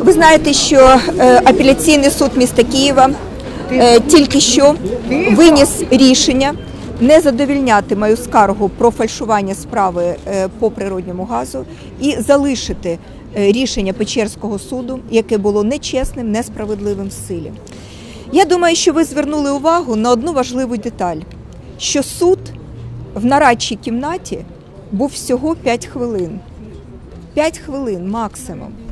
Ви знаєте, що е, апеляційний суд міста Києва е, тільки що виніс рішення не задовільняти мою скаргу про фальшування справи е, по природньому газу і залишити рішення Печерського суду, яке було нечесним, несправедливим в силі. Я думаю, що ви звернули увагу на одну важливу деталь, що суд в нарадчій кімнаті був всього 5 хвилин. 5 хвилин максимум.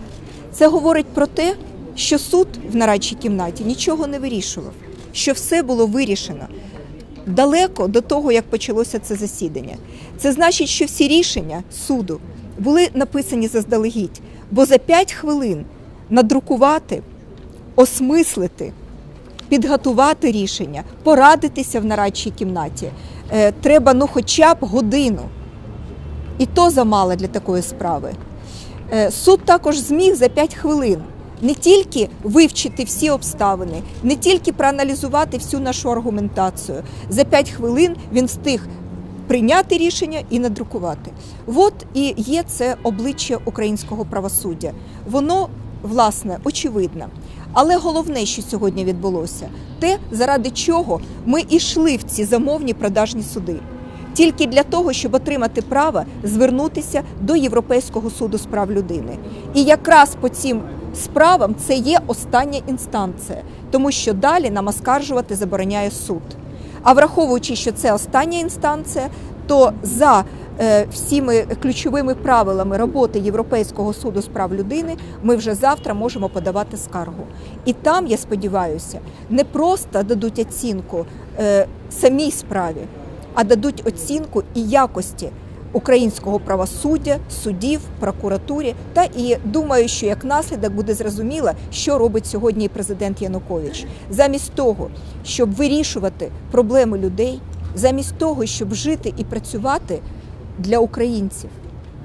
Це говорить про те, що суд в нарадчій кімнаті нічого не вирішував, що все було вирішено далеко до того, як почалося це засідання. Це значить, що всі рішення суду були написані заздалегідь, бо за 5 хвилин надрукувати, осмислити, підготувати рішення, порадитися в нарадчій кімнаті е, треба ну хоча б годину. І то замало для такої справи. Е, Суд також зміг за 5 хвилин не тільки вивчити всі обставини, не тільки проаналізувати всю нашу аргументацію. За 5 хвилин він встиг прийняти рішення і надрукувати. От і є це обличчя українського правосуддя. Воно, власне, очевидне. Але головне, що сьогодні відбулося, те, заради чого ми йшли в ці замовні продажні суди тільки для того, щоб отримати право звернутися до Європейського суду з прав людини. І якраз по цим справам це є остання інстанція, тому що далі нам оскаржувати забороняє суд. А враховуючи, що це остання інстанція, то за е, всіми ключовими правилами роботи Європейського суду з прав людини ми вже завтра можемо подавати скаргу. І там, я сподіваюся, не просто дадуть оцінку е, самій справі, а дадуть оцінку і якості українського правосуддя, судів, прокуратурі. Та і думаю, що як наслідок буде зрозуміло, що робить сьогодні президент Янукович, замість того, щоб вирішувати проблеми людей, замість того, щоб жити і працювати для українців,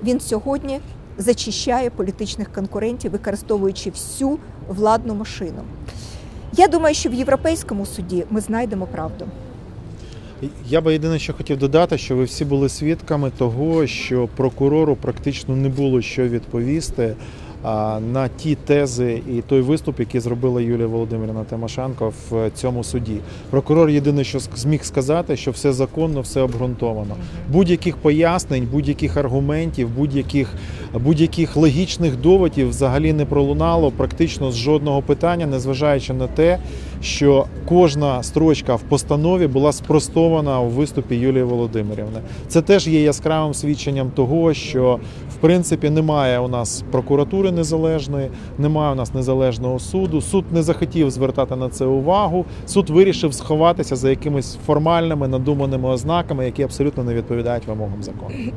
він сьогодні зачищає політичних конкурентів, використовуючи всю владну машину. Я думаю, що в європейському суді ми знайдемо правду. Я би єдине, що хотів додати, що ви всі були свідками того, що прокурору практично не було що відповісти на ті тези і той виступ, який зробила Юлія Володимирівна Тимошенко в цьому суді. Прокурор єдине, що зміг сказати, що все законно, все обґрунтовано. Будь-яких пояснень, будь-яких аргументів, будь-яких будь-яких логічних доводів взагалі не пролунало практично з жодного питання, незважаючи на те, що кожна строчка в постанові була спростована у виступі Юлії Володимирівни. Це теж є яскравим свідченням того, що в принципі немає у нас прокуратури незалежної, немає у нас незалежного суду. Суд не захотів звертати на це увагу. Суд вирішив сховатися за якимись формальними надуманими ознаками, які абсолютно не відповідають вимогам закону.